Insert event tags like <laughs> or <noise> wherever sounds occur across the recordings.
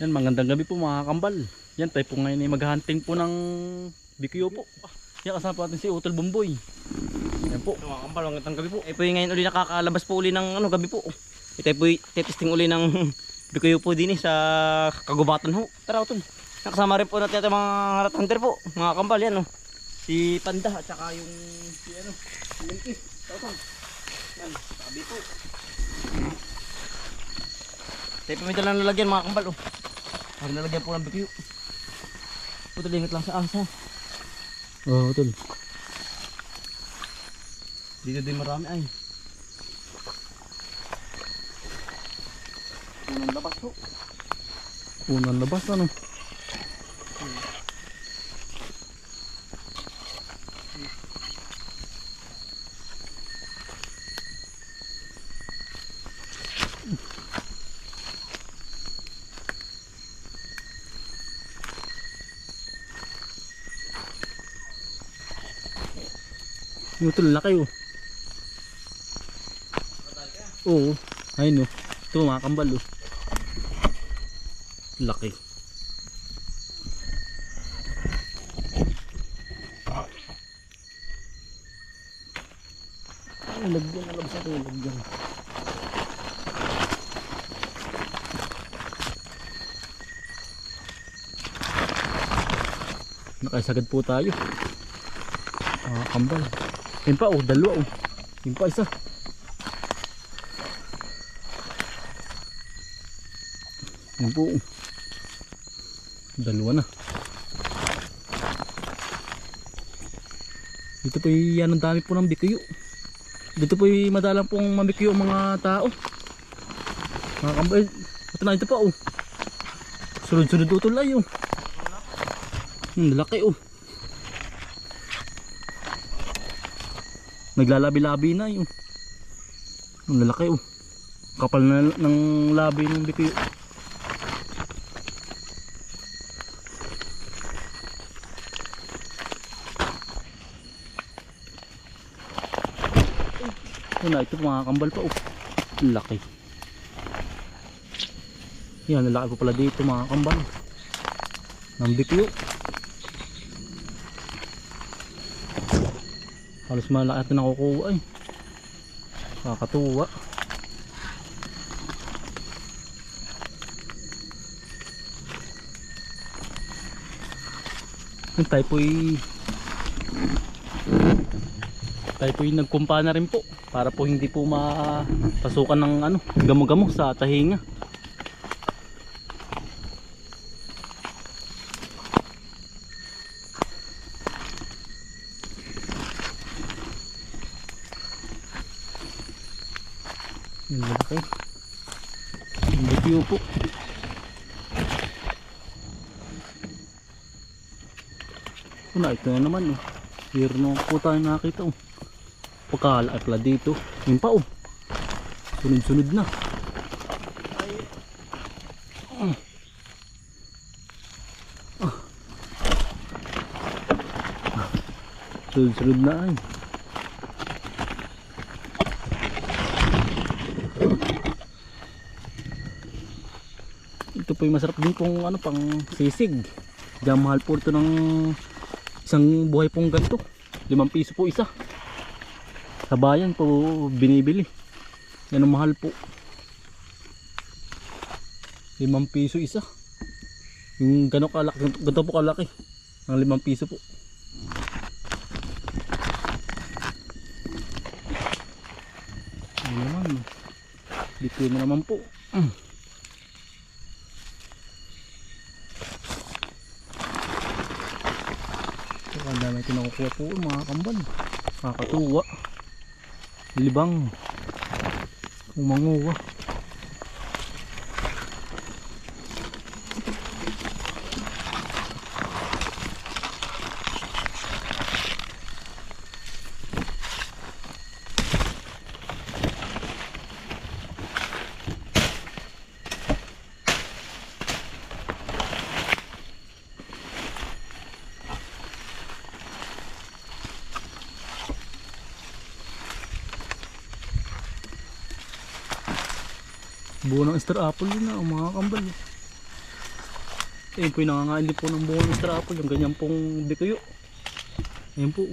Yan, magandang gabi po mga kambal. Yan, tayo po ngayon ay maghahunting po ng BQO po. Ah, Yan, kasama po natin si Utol Bumboy. Yan po. Mga kambal, magandang gabi po. Eh po ngayon uli nakakalabas po uli ng ano, gabi po. Ito po testing uli ng <laughs> bikuyo po din eh, sa kagubatan ho. Tara utol. Nakasama rin po natin yung mga rat hunter po. Mga kambal yan oh. Si Panda at saka yung si ano, si. Tara utol. Yan, sabi po. Tayo po may dalang lalagyan mga kambal oh. Parang lalagyan po ng bikuyo. Utol, ingat lang sa asa. Oo, Utol. Dito din marami ay. Unang labas ho. Unang labas, ano? Yung Utol, laki oh. Oo. Ayun oh. Ito mga kambal oh. Laki. Lagyan na labas natin, lagyan. Nakaisagad po tayo. Ah, kambal. Yun pa oh, dalawa oh. Yun pa isa. Yun po. oh. Dalawa na. Dito po yan ang dami po ng bikuyo. Dito po madalang pong mamikuyo mga tao. Mga kambal. Ito na ito pa oh. Sunod-sunod utol ay oh. Hmm, laki oh. Naglalabi-labi na yun. Ang lalaki oh. Kapal na ng labi ng bikuyo. Yun na, ito mga kambal pa oh. Laki. Yan, ang laki pa pala dito mga kambal. Ng bikyo. Halos malaki ito nakukuha eh. Kakatuwa. Yung tayo po'y tayo po yung nagkumpa na rin po para po hindi po mapasukan ng ano gamo-gamo sa tahinga yung malaki yung bitiyo po Una, ito na naman oh. Here no po tayo nakita oh. Pagkala pala dito. Yun pa oh. Sunod-sunod na. Ah. Ah. Ah. Sunod-sunod na ay. Ito po yung masarap din pong ano pang sisig. Diyan mahal po ito ng isang buhay pong ganito. Limang piso po isa. Sa bayan po binibili. Yan ang mahal po. 5 piso isa. Yung gano'n kalaki ganito po kalaki. Ang 5 piso po. Ano naman. Dito na naman po. Mm. Ito, ang nakukuha po mga kambal. Nakakatuwa libang umanguwa buo ng star apple yun na mga kambal eh. Ayun po yung nangangain din po ng bunga ng star apple. Yung ganyan pong bikuyo. Ayun po.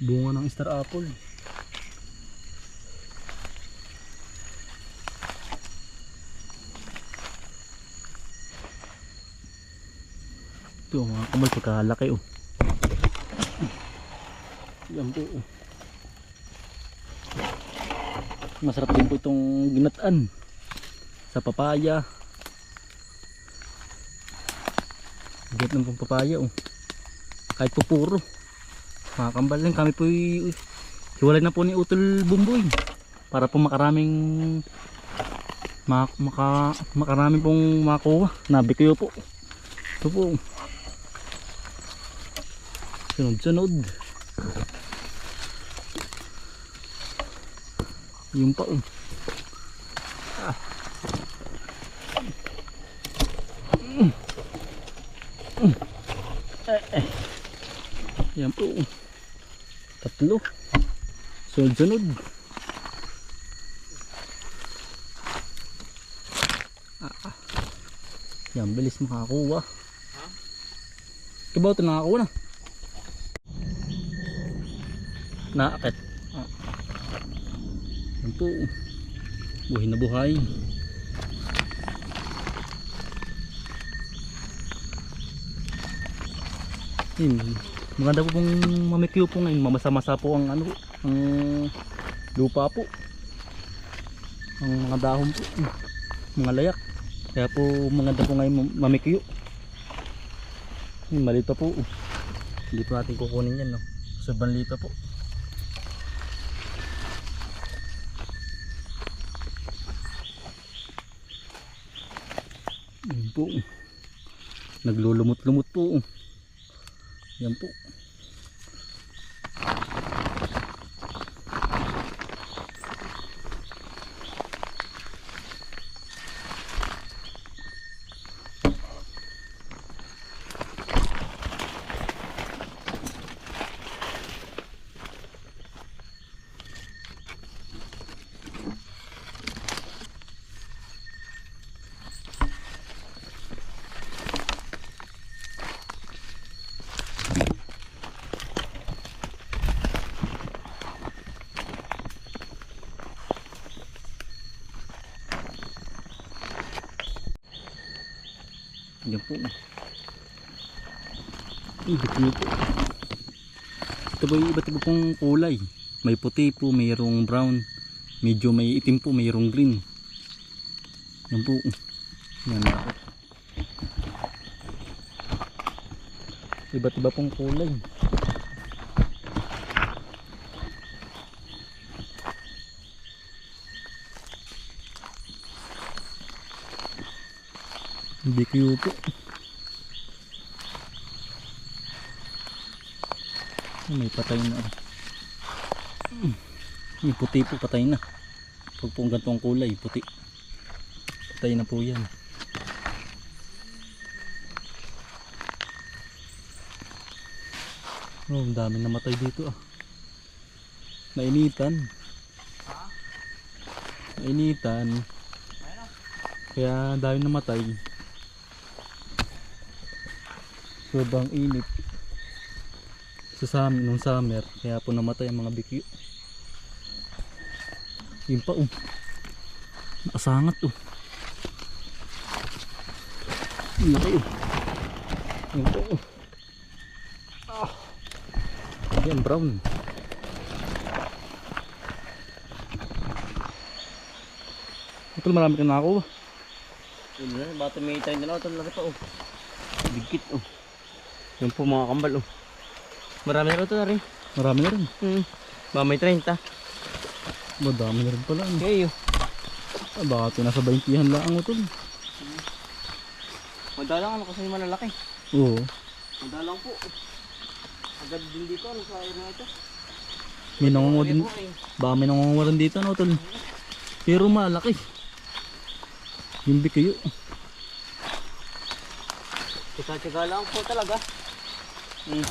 Bunga ng star apple. Ito mga kamal pagkalaki oh. Yan po oh. Masarap din po itong ginataan sa papaya. Git ng papaya oh. Kahit po puro. Mga lang kami po hiwalay na po ni Utol Bumboy para po makaraming mak maka, makaraming pong makuha. Nabi kayo po. Ito po. Sunod-sunod. Yung pa oh. Ah. Mm. Mm. Eh, eh. Yan po. oh. Tatlo. Sunod-sunod. Ah, ah. Yan, bilis makakuha. Ha? Kibaw ito nakakuha na. Naakit. Po. Buhay na buhay. Yun. Maganda po pong mamikyo po ngayon. Mamasa-masa po ang ano ang lupa po. Ang mga dahon po. Mga layak. Kaya po maganda po ngayon mam- mamikyo. Yun, maliit pa po. Hindi po natin kukunin yan. No? Sobrang liit pa po. Yan po. Naglulumot-lumot po. Yan po. Ibig po. Ito yung iba't iba pong kulay. May puti po, mayroong brown. Medyo may itim po, mayroong green. Yan po. Yan. Iba't iba pong kulay. BQ po. Oh, may patay na. Mm. Yung puti po patay na. Pag po gantong kulay, puti. Patay na po yan. Oh, ang dami namatay dito ah. Nainitan. Nainitan. Kaya dami namatay. Sobrang init. Sa summer, nung summer, kaya po namatay ang mga bikyo. Yun pa oh. Nakasangat oh. Yun pa oh. Yun pa oh. Ah. Yan brown. Ito marami ka na ako. Yun na, bata may tayo na ito laki pa oh. Bigkit oh. Yun po mga kambal oh. Marami na ito na rin. Marami na rin. Hmm. Ba may 30. Madami na rin pala. Ano. Okay oh. Ah, baka ito nasa 20 lang ito. Madalang ano kasi malalaki. Oo. Madalang po. Agad din dito ano sa area na ito. May nangungo din. Eh. Baka may nangungo rin dito no tol. Pero malaki. Yung bikayo. Tsaga-tsaga lang po talaga. Hmm.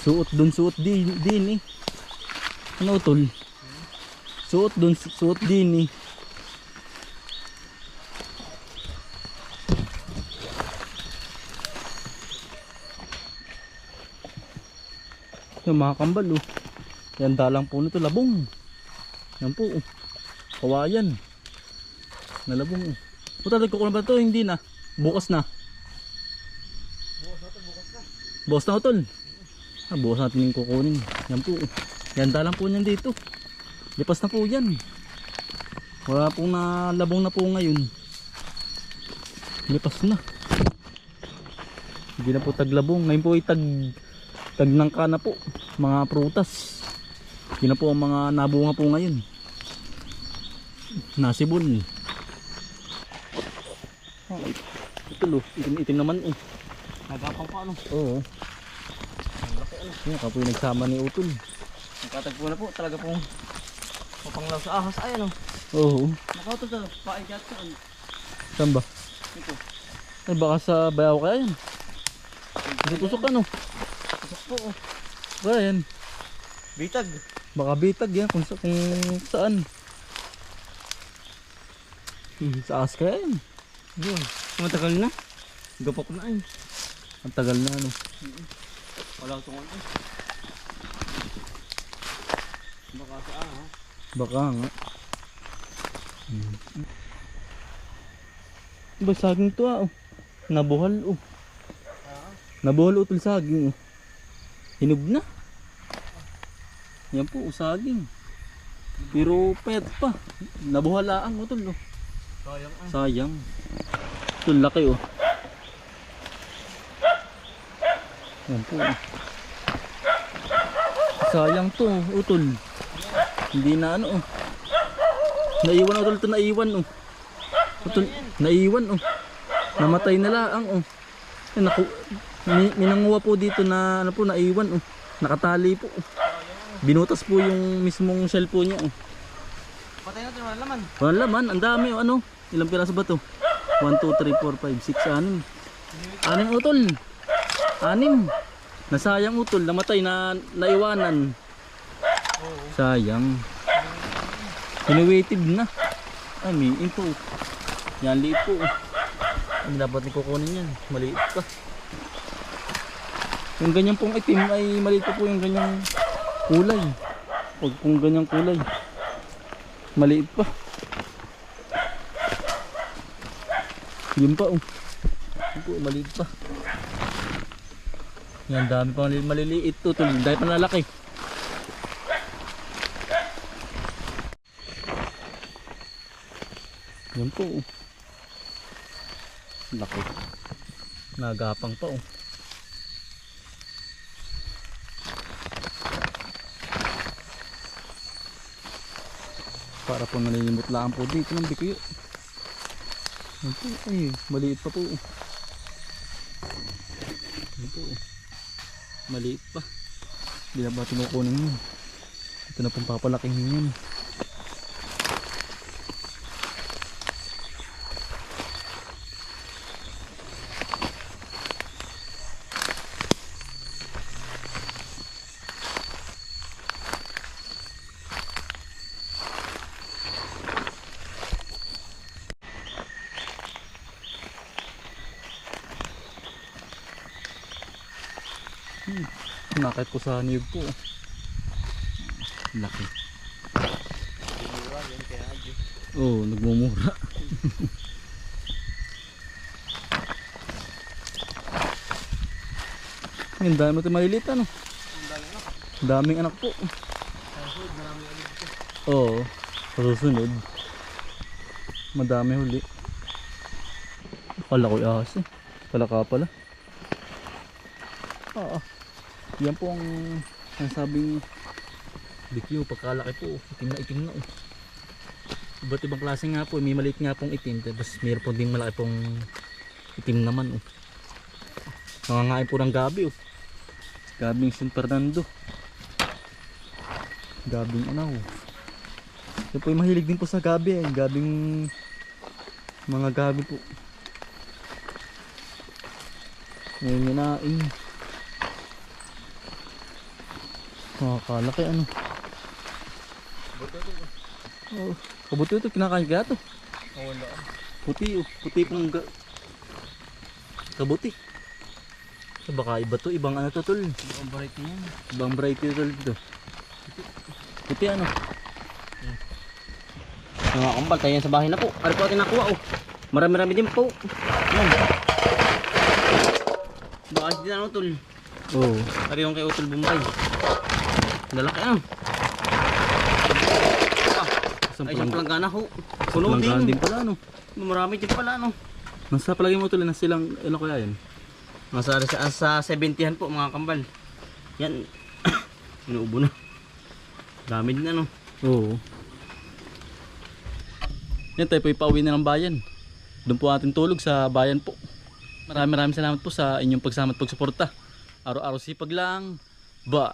Suot dun suot din, din eh. Ano tol? Suot dun, suot din eh. Yung mga kambal oh. Yan dalang po nito, labong. Yan po oh. Kawayan. Nalabong oh. Puta, ko na ba to? Hindi na. Bukas na. Bukas na utol. Ah, bukas natin yung kukunin. Yan po. Yan dalang po niyan dito. Lipas na po yan. Wala pong nalabong na po ngayon. Lipas na. Hindi na po taglabong. Ngayon po ay tag tag ng kana po. Mga prutas. Yun na po ang mga nabunga po ngayon. Nasibol. Oh, ito lo. Itim-itim naman oh. Nagapang pa ano. Oo. Yan, kapoy nagsama ni Utol. Nagkatagpo na po. Talaga pong mapanglaw sa ahas. Ayan oh. Oo. Nakauto sa paing kat saan. Saan ba? Ito. Ay baka sa bayaw kaya yan. Tusok ano? Pasok po oh. Kaya yan. Bitag. Baka bitag yan kung, sa, kung saan. Hmm, sa as kaya yan. Yun. Matagal na. Gapok na ay. Ang tagal na ano. Wala tungon ay. Baka sa ahas. Baka nga. Hmm. Ba saging to ah. Oh. Nabuhal oh. Nabuhal utol saging oh. Hinog na. Yan po oh, saging. Pero pet pa. Nabuhalaang utol oh. Sayang ay. Sayang. Ito laki oh. Yan po. oh. Sayang to, utol. Hindi na ano oh. Naiwan utol to naiwan oh. Utol, naiwan oh. Namatay na laang oh. Eh, naku, mi- minanguha po dito na ano po naiwan oh. Nakatali po. oh. Binutas po yung mismong shell po niya oh. Patay natin wala laman. Walang laman, ang dami oh, ano? Ilang piraso ba to? 1, 2, 3, 4, 5, 6, 6, 6 utol. 6. Nasayang utol, namatay na naiwanan. Sayang. Inuwated na. Ay, may info. Yan, liit po. Ang dapat ni yan. Maliit pa. Yung ganyan pong itim ay maliit po yung ganyang kulay. Pag pong ganyang kulay. Maliit pa. Yun pa oh. Yun po, maliit pa. Yan, dami pang mali- maliliit to. Tuloy, dahil pa nalaki. Yan po oh. Laki. Nagapang pa oh. Para po nalilimot lang po dito ng bikuyo. Ay, maliit pa po. Yan po. Maliit pa. Hindi na ba tinukunin yun? Ito na pong papalaking yun. Nakit ko sa niyog po. Laki. Oo, oh, nagmumura. <laughs> Ang dami ito maliliit ano? Ang daming anak po. Oo, sa susunod. Madami huli. Akala ko ahas eh. Palaka pala. Yan po ang ang sabing bikyo pagkalaki po itim na itim na oh. Iba't ibang klase nga po may maliit nga pong itim tapos mayroon po ding malaki pong itim naman oh. Nangangain po ng gabi oh. Gabing San Fernando. Gabing ano oh. Yan po yung mahilig din po sa gabi eh. Gabing mga gabi po. Ngayon na eh. Nakakalaki ano. Oh, kabuti ito, kinakain kaya ito. Wala. Puti oh, puti pong ga... kabuti. So, baka iba to, ibang ano to tol. Ang variety niyan. Ibang variety tol dito. Puti ano? Yung mga kambal, tayo yan sa bahay na po. Ano po atin nakuha oh. Marami-rami din po. Yan. Baka din ano tol. Oo. Oh. Ari yung kay Utol Bombay. Lalaki ano. Ah, Isang ay isang palang, planggana ho. Puno din. din pala ano. Marami din pala ano. Nasa palagi mo tol, nasa silang, ano kaya yun? Nasa sa, sa 70 po mga kambal. Yan. <coughs> Inuubo na. Dami din ano. Oo. Yan tayo po ipauwi na ng bayan. Doon po ating tulog sa bayan po. Maraming maraming salamat po sa inyong pagsama at pagsuporta. Araw-araw sipag lang. Ba.